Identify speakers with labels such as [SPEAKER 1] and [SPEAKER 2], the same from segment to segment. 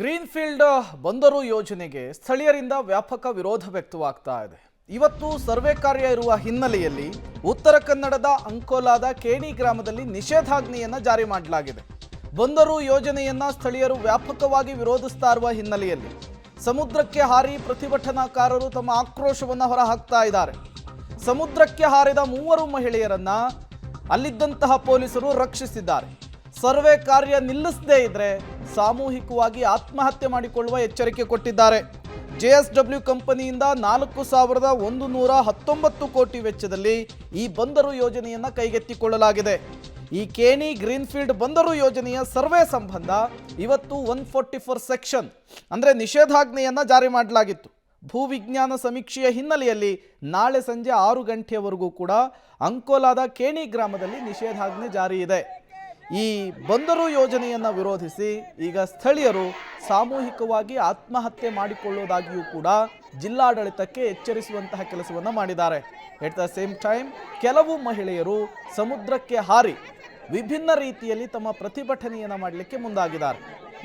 [SPEAKER 1] Greenfield ಬಂದರು ಯೋಜನೆಗೆ ಸ್ಥಳೀಯರಿಂದ ವ್ಯಾಪಕ ವಿರೋಧ ವ್ಯಕ್ತವಾಗ್ತಾ ಇದೆ. ಇವತ್ತು ಸರ್ವೆ ಕಾರ್ಯ ಇರುವ ಹಿನ್ನೆಲೆಯಲ್ಲಿ ಉತ್ತರ ಕನ್ನಡದ ಅಂಕೋಲಾದ ಕೇಣಿ ಗ್ರಾಮದಲ್ಲಿ ನಿಷೇಧಾಜ್ಞೆಯನ್ನು ಜಾರಿ ಮಾಡಲಾಗಿದೆ. ಬಂದರು ಯೋಜನೆಯನ್ನ ಸ್ಥಳೀಯರು ವ್ಯಾಪಕವಾಗಿ ವಿರೋಧಿಸ್ತಾ ಇರುವ ಹಿನ್ನೆಲೆಯಲ್ಲಿ ಸಮುದ್ರಕ್ಕೆ ಹಾರಿ ಪ್ರತಿಭಟನಾಕಾರರು ತಮ್ಮ ಆಕ್ರೋಶವನ್ನು ಹೊರಹಾಕ್ತಾ ಇದ್ದಾರೆ. ಸಮುದ್ರಕ್ಕೆ ಹಾರಿದ ಮೂವರು ಮಹಿಳೆಯರನ್ನ ಅಲ್ಲಿದ್ದಂತಹ ಪೊಲೀಸರು ರಕ್ಷಿಸಿದ್ದಾರೆ. ಸರ್ವೆ ಕಾರ್ಯ ನಿಲ್ಲಿಸದೇ ಇದ್ರೆ ಸಾಮೂಹಿಕವಾಗಿ ಆತ್ಮಹತ್ಯೆ ಮಾಡಿಕೊಳ್ಳುವ ಎಚ್ಚರಿಕೆ ಕೊಟ್ಟಿದ್ದಾರೆ. ಜೆಎಸ್ಡಬ್ಲ್ಯೂ ಕಂಪನಿಯಿಂದ ನಾಲ್ಕು ಸಾವಿರದ ಒಂದು ನೂರ ಹತ್ತೊಂಬತ್ತು ಕೋಟಿ ವೆಚ್ಚದಲ್ಲಿ ಈ ಬಂದರು ಯೋಜನೆಯನ್ನ ಕೈಗೆತ್ತಿಕೊಳ್ಳಲಾಗಿದೆ. ಈ ಕೇಣಿ ಗ್ರೀನ್ಫೀಲ್ಡ್ ಬಂದರು ಯೋಜನೆಯ ಸರ್ವೆ ಸಂಬಂಧ ಇವತ್ತು ಒನ್ ಫೋರ್ಟಿ ಫೋರ್ ಸೆಕ್ಷನ್ ಅಂದರೆ ನಿಷೇಧಾಜ್ಞೆಯನ್ನ ಜಾರಿ ಮಾಡಲಾಗಿತ್ತು. ಭೂವಿಜ್ಞಾನ ಸಮೀಕ್ಷೆಯ ಹಿನ್ನೆಲೆಯಲ್ಲಿ ನಾಳೆ ಸಂಜೆ ಆರು ಗಂಟೆಯವರೆಗೂ ಕೂಡ ಅಂಕೋಲಾದ ಕೇಣಿ ಗ್ರಾಮದಲ್ಲಿ ನಿಷೇಧಾಜ್ಞೆ ಜಾರಿ ಇದೆ. ಈ ಬಂದರು ಯೋಜನೆಯನ್ನು ವಿರೋಧಿಸಿ ಈಗ ಸ್ಥಳೀಯರು ಸಾಮೂಹಿಕವಾಗಿ ಆತ್ಮಹತ್ಯೆ ಮಾಡಿಕೊಳ್ಳುವುದಾಗಿಯೂ ಕೂಡ ಜಿಲ್ಲಾಡಳಿತಕ್ಕೆ ಎಚ್ಚರಿಸುವಂತಹ ಕೆಲಸವನ್ನು ಮಾಡಿದ್ದಾರೆ. ಎಟ್ ದ ಸೇಮ್ ಟೈಮ್ ಕೆಲವು ಮಹಿಳೆಯರು ಸಮುದ್ರಕ್ಕೆ ಹಾರಿ ವಿಭಿನ್ನ ರೀತಿಯಲ್ಲಿ ತಮ್ಮ ಪ್ರತಿಭಟನೆಯನ್ನು ಮಾಡಲಿಕ್ಕೆ ಮುಂದಾಗಿದ್ದಾರೆ.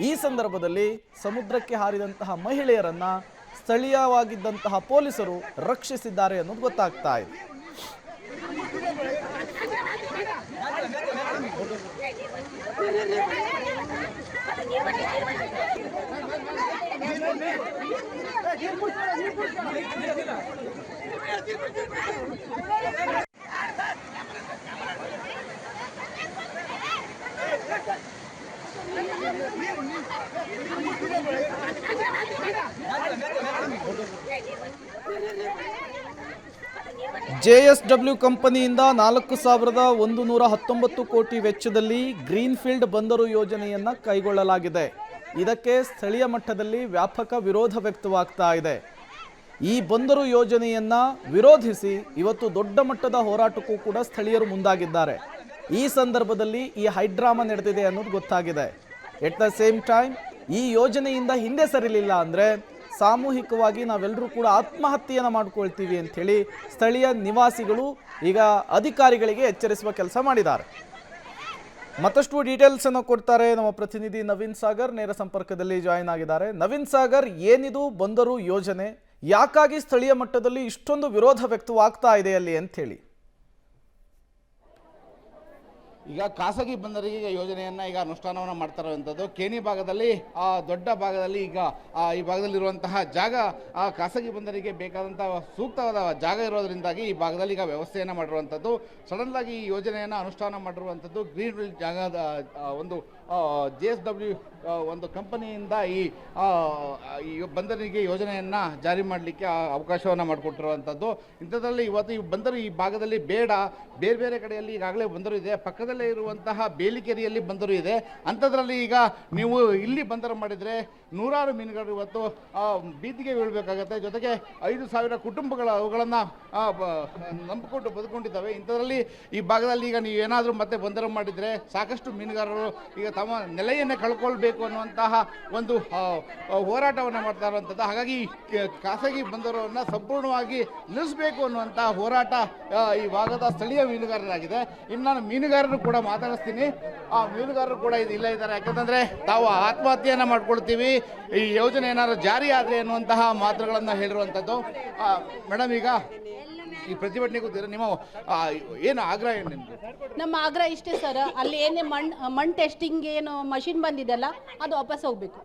[SPEAKER 1] ಈ ಸಂದರ್ಭದಲ್ಲಿ ಸಮುದ್ರಕ್ಕೆ ಹಾರಿದಂತಹ ಮಹಿಳೆಯರನ್ನ ಸ್ಥಳೀಯವಾಗಿದ್ದಂತಹ ಪೊಲೀಸರು ರಕ್ಷಿಸಿದ್ದಾರೆ ಅನ್ನೋದು ಗೊತ್ತಾಗ್ತಾ ಇದೆ. Thank you. ಜೆಎಸ್ಡಬ್ಲ್ಯೂ ಕಂಪನಿಯಿಂದ ನಾಲ್ಕು ಸಾವಿರದ ಒಂದು ನೂರ ಹತ್ತೊಂಬತ್ತು ಕೋಟಿ ವೆಚ್ಚದಲ್ಲಿ ಗ್ರೀನ್ಫೀಲ್ಡ್ ಬಂದರು ಯೋಜನೆಯನ್ನು ಕೈಗೊಳ್ಳಲಾಗಿದೆ. ಇದಕ್ಕೆ ಸ್ಥಳೀಯ ಮಟ್ಟದಲ್ಲಿ ವ್ಯಾಪಕ ವಿರೋಧ ವ್ಯಕ್ತವಾಗ್ತಾ ಇದೆ. ಈ ಬಂದರು ಯೋಜನೆಯನ್ನು ವಿರೋಧಿಸಿ ಇವತ್ತು ದೊಡ್ಡ ಮಟ್ಟದ ಹೋರಾಟಕ್ಕೂ ಕೂಡ ಸ್ಥಳೀಯರು ಮುಂದಾಗಿದ್ದಾರೆ. ಈ ಸಂದರ್ಭದಲ್ಲಿ ಈ ಹೈಡ್ರಾಮಾ ನಡೆದಿದೆ ಅನ್ನೋದು ಗೊತ್ತಾಗಿದೆ. ಎಟ್ ದ ಸೇಮ್ ಟೈಮ್ ಈ ಯೋಜನೆಯಿಂದ ಹಿಂದೆ ಸರಿಲಿಲ್ಲ ಅಂದ್ರೆ ಸಾಮೂಹಿಕವಾಗಿ ನಾವೆಲ್ಲರೂ ಕೂಡ ಆತ್ಮಹತ್ಯೆಯನ್ನು ಮಾಡಿಕೊಳ್ತೀವಿ ಅಂಥೇಳಿ ಸ್ಥಳೀಯ ನಿವಾಸಿಗಳು ಈಗ ಅಧಿಕಾರಿಗಳಿಗೆ ಎಚ್ಚರಿಸುವ ಕೆಲಸ ಮಾಡಿದ್ದಾರೆ. ಮತ್ತಷ್ಟು ಡೀಟೇಲ್ಸ್ ಅನ್ನು ಕೊಡ್ತಾರೆ ನಮ್ಮ ಪ್ರತಿನಿಧಿ ನವೀನ್ ಸಾಗರ್, ನೇರ ಸಂಪರ್ಕದಲ್ಲಿ ಜಾಯಿನ್ ಆಗಿದ್ದಾರೆ. ನವೀನ್ ಸಾಗರ್, ಏನಿದು ಬಂದರು ಯೋಜನೆ? ಯಾಕಾಗಿ ಸ್ಥಳೀಯ ಮಟ್ಟದಲ್ಲಿ ಇಷ್ಟೊಂದು ವಿರೋಧ ವ್ಯಕ್ತವಾಗ್ತಾ ಇದೆ ಅಲ್ಲಿ ಅಂತ ಹೇಳಿ
[SPEAKER 2] ಈಗ ಖಾಸಗಿ ಬಂದರಿಗೆ ಈಗ ಯೋಜನೆಯನ್ನು ಈಗ ಅನುಷ್ಠಾನವನ್ನು ಮಾಡ್ತಾ ಇರುವಂಥದ್ದು ಕೇಣಿ ಭಾಗದಲ್ಲಿ, ಆ ದೊಡ್ಡ ಭಾಗದಲ್ಲಿ ಈಗ ಈ ಭಾಗದಲ್ಲಿರುವಂತಹ ಜಾಗ, ಆ ಖಾಸಗಿ ಬಂದರಿಗೆ ಬೇಕಾದಂತಹ ಸೂಕ್ತವಾದ ಜಾಗ ಇರೋದ್ರಿಂದಾಗಿ ಈ ಭಾಗದಲ್ಲಿ ಈಗ ವ್ಯವಸ್ಥೆಯನ್ನು ಮಾಡಿರುವಂಥದ್ದು. ಸಡನ್ ಆಗಿ ಈ ಯೋಜನೆಯನ್ನು ಅನುಷ್ಠಾನ ಮಾಡಿರುವಂಥದ್ದು ಗ್ರೀನ್ ಜಾಗದ ಒಂದು ಜೆ ಎಸ್ ಡಬ್ಲ್ಯೂ ಒಂದು ಕಂಪನಿಯಿಂದ ಈ ಬಂದರಿಗೆ ಯೋಜನೆಯನ್ನು ಜಾರಿ ಮಾಡಲಿಕ್ಕೆ ಅವಕಾಶವನ್ನು ಮಾಡಿಕೊಟ್ಟಿರುವಂಥದ್ದು ಇಂಥದ್ರಲ್ಲಿ ಇವತ್ತು ಈ ಬಂದರು ಈ ಭಾಗದಲ್ಲಿ ಬೇಡ. ಬೇರೆ ಬೇರೆ ಕಡೆಯಲ್ಲಿ ಈಗಾಗಲೇ ಬಂದರು ಇದೆ. ಪಕ್ಕದಲ್ಲೇ ಇರುವಂತಹ ಬೇಲಿಕೆರೆಯಲ್ಲಿ ಬಂದರು ಇದೆ. ಅಂಥದ್ರಲ್ಲಿ ಈಗ ನೀವು ಇಲ್ಲಿ ಬಂದರು ಮಾಡಿದರೆ ನೂರಾರು ಮೀನುಗಳು ಇವತ್ತು ಬೀದಿಗೆ ಬೀಳಬೇಕಾಗತ್ತೆ. ಜೊತೆಗೆ ಐದು ಸಾವಿರ ಕುಟುಂಬಗಳು ಅವುಗಳನ್ನು ನಂಬಿಕೊಂಡು ಬದುಕೊಂಡಿದ್ದಾವೆ. ಇಂಥದ್ರಲ್ಲಿ ಈ ಭಾಗದಲ್ಲಿ ಈಗ ನೀವು ಏನಾದರೂ ಮತ್ತೆ ಬಂದರು ಮಾಡಿದರೆ ಸಾಕಷ್ಟು ಮೀನುಗಾರರು ಈಗ ತಮ್ಮ ನೆಲೆಯನ್ನು ಕಳ್ಕೊಳ್ಬೇಕು ಅನ್ನುವಂತಹ ಒಂದು ಹೋರಾಟವನ್ನು ಮಾಡ್ತಾ ಇರುವಂಥದ್ದು ಹಾಗಾಗಿ ಖಾಸಗಿ ಬಂದರವನ್ನು ಸಂಪೂರ್ಣವಾಗಿ ನಿಲ್ಲಿಸಬೇಕು ಅನ್ನುವಂತಹ ಹೋರಾಟ ಈ ಭಾಗದ ಸ್ಥಳೀಯ ಮೀನುಗಾರರಾಗಿದೆ. ಇನ್ನು ನಾನು ಮೀನುಗಾರರು ಕೂಡ ಮಾತಾಡಿಸ್ತೀನಿ. ಆ, ಮೀನುಗಾರರು ಕೂಡ ಇದು ಇಲ್ಲ ಇದ್ದಾರೆ. ಯಾಕಂತಂದರೆ ತಾವು ಆತ್ಮಹತ್ಯೆಯನ್ನು ಮಾಡ್ಕೊಳ್ತೀವಿ. ಈ ಯೋಜನೆ ಏನಾದರೂ ಜಾರಿ ಆದರೆ ಅನ್ನುವಂತಹ ಮಾತುಗಳನ್ನು ಹೇಳಿರುವಂಥದ್ದು ಮೇಡಮ್, ಈಗ ಈ ಪ್ರತಿಭಟನೆ ಕೂತಿದ್ರೆ ನಿಮ್ಮ ಆ, ಏನು ಆಗ್ರಹ ಏನು ನಿಮ್ದು
[SPEAKER 3] ನಮ್ಮ ಆಗ್ರಹ ಇಷ್ಟೇ ಸರ್. ಅಲ್ಲಿ ಏನೇ ಮಣ್ ಮಣ್ ಟೆಸ್ಟಿಂಗ್ ಏನು ಮಷಿನ್ ಬಂದಿದೆಲ್ಲ ಅದು ವಾಪಸ್ ಹೋಗ್ಬೇಕು.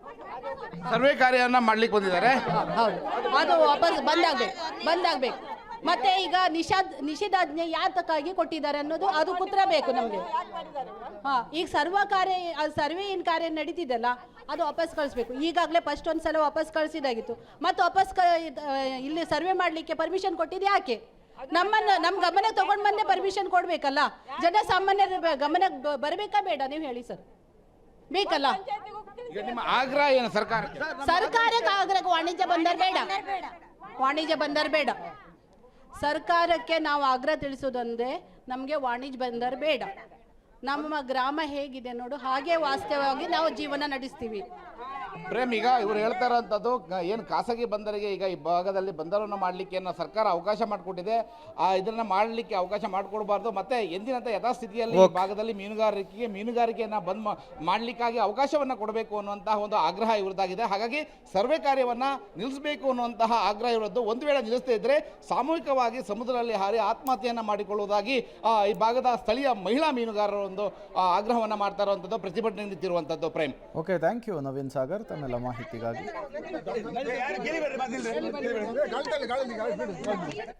[SPEAKER 2] ಸರ್ವೆ ಕಾರ್ಯವನ್ನ ಮಾಡ್ಲಿಕ್ಕೆ ಬಂದಿದ್ದಾರೆ?
[SPEAKER 3] ಹೌದು. ಅದು ವಾಪಸ್ ಬಂದಾಗ್ಬೇಕು ಬಂದಾಗ್ಬೇಕು. ಮತ್ತೆ ಈಗ ನಿಷಾದ್ ನಿಷೇಧಾಜ್ಞೆ ಯಾತಕ್ಕಾಗಿ ಕೊಟ್ಟಿದ್ದಾರೆ ಅನ್ನೋದು ಅದು ಕುತ್ರ ಬೇಕು ನಮಗೆ. ಹಾ ಈಗ ಸರ್ವ ಕಾರ್ಯ ಅದು ಸರ್ವೆ ಏನು ಕಾರ್ಯ ನಡೀತಿದೆಲ್ಲ ಅದು ವಾಪಸ್ ಕಳಿಸ್ಬೇಕು. ಈಗಾಗಲೇ ಫಸ್ಟ್ ಒಂದ್ಸಲ ವಾಪಸ್ ಕಳಿಸಿದಾಗಿತ್ತು ಮತ್ತೆ ವಾಪಸ್ ಕ ಆ, ಇಲ್ಲಿ ಸರ್ವೆ ಮಾಡಲಿಕ್ಕೆ ಪರ್ಮಿಷನ್ ಕೊಟ್ಟಿದ್ದು ಯಾಕೆ? ನಮ್ಮನ್ನ ನಮ್ಮ ಗಮನ ತಗೊಂಡ್ ಬಂದೆ ಪರ್ಮಿಷನ್ ಕೊಡ್ಬೇಕಲ್ಲ? ಜನ ಗಮನ ಗಮನಕ್ಕೆ ಬರಬೇಕಾ ಬೇಡ ನೀವು ಹೇಳಿ ಸರ್. ಬೇಕಲ್ಲ?
[SPEAKER 2] ಈಗ ನಿಮ್ಮ ಆಗ್ರಹ ಏನು ಸರ್ಕಾರಕ್ಕೆ?
[SPEAKER 3] ಸರ್ಕಾರಕ್ಕೆ ಆಗ್ರಹ ವಾಣಿಜ್ಯ ಬಂದರ್ ಬೇಡ. ವಾಣಿಜ್ಯ ಬಂದರ್ ಬೇಡ. ಸರ್ಕಾರಕ್ಕೆ ನಾವು ಆಗ್ರಹ ತಿಳಿಸೋದಂದ್ರೆ ನಮಗೆ ವಾಣಿಜ್ಯ ಬಂದರ್ ಬೇಡ. ನಮ್ಮ ಗ್ರಾಮ ಹೇಗಿದೆ ನೋಡು ಹಾಗೆ ವಾಸ್ತವವಾಗಿ ನಾವು ಜೀವನ ನಡೆಸ್ತೀವಿ.
[SPEAKER 2] ಪ್ರೇಮ್ ಈಗ ಇವರು ಹೇಳ್ತಾ ಇರೋಂಥದ್ದು ಏನು ಖಾಸಗಿ ಬಂದರಿಗೆ ಈಗ ಈ ಭಾಗದಲ್ಲಿ ಬಂದರನ್ನು ಮಾಡಲಿಕ್ಕೆ ಏನೋ ಸರ್ಕಾರ ಅವಕಾಶ ಮಾಡಿಕೊಟ್ಟಿದೆ. ಆ ಇದನ್ನ ಮಾಡಲಿಕ್ಕೆ ಅವಕಾಶ ಮಾಡಿಕೊಡ್ಬಾರ್ದು. ಮತ್ತೆ ಎಂದಿನಂತೆ ಯಥಾಸ್ಥಿತಿಯಲ್ಲಿ ಈ ಭಾಗದಲ್ಲಿ ಮೀನುಗಾರಿಕೆಗೆ ಮೀನುಗಾರಿಕೆಯನ್ನ ಬಂದ್ ಮಾಡ್ಲಿಕ್ಕಾಗಿ ಅವಕಾಶವನ್ನ ಕೊಡಬೇಕು ಅನ್ನುವಂತಹ ಒಂದು ಆಗ್ರಹ ಇವ್ರದ್ದಾಗಿದೆ. ಹಾಗಾಗಿ ಸರ್ವೆ ಕಾರ್ಯವನ್ನ ನಿಲ್ಲಿಸಬೇಕು ಅನ್ನುವಂತಹ ಆಗ್ರಹ ಇರೋದು ಒಂದು ವೇಳೆ ನಿಲ್ಲಿಸದೇ ಇದ್ರೆ ಸಾಮೂಹಿಕವಾಗಿ ಸಮುದ್ರದಲ್ಲಿ ಹಾರಿ ಆತ್ಮಹತ್ಯೆಯನ್ನು ಮಾಡಿಕೊಳ್ಳುವುದಾಗಿ ಈ ಭಾಗದ ಸ್ಥಳೀಯ ಮಹಿಳಾ ಮೀನುಗಾರರ ಒಂದು ಆಗ್ರಹವನ್ನ ಮಾಡ್ತಾ ಇರುವಂಥದ್ದು ಪ್ರತಿಭಟನೆ ನಿಂತಿರುವಂಥದ್ದು Prem.
[SPEAKER 1] Okay thank you Naveen Sagar. ತಮ್ಮೆಲ್ಲ ಮಾಹಿತಿಗಾಗಿ.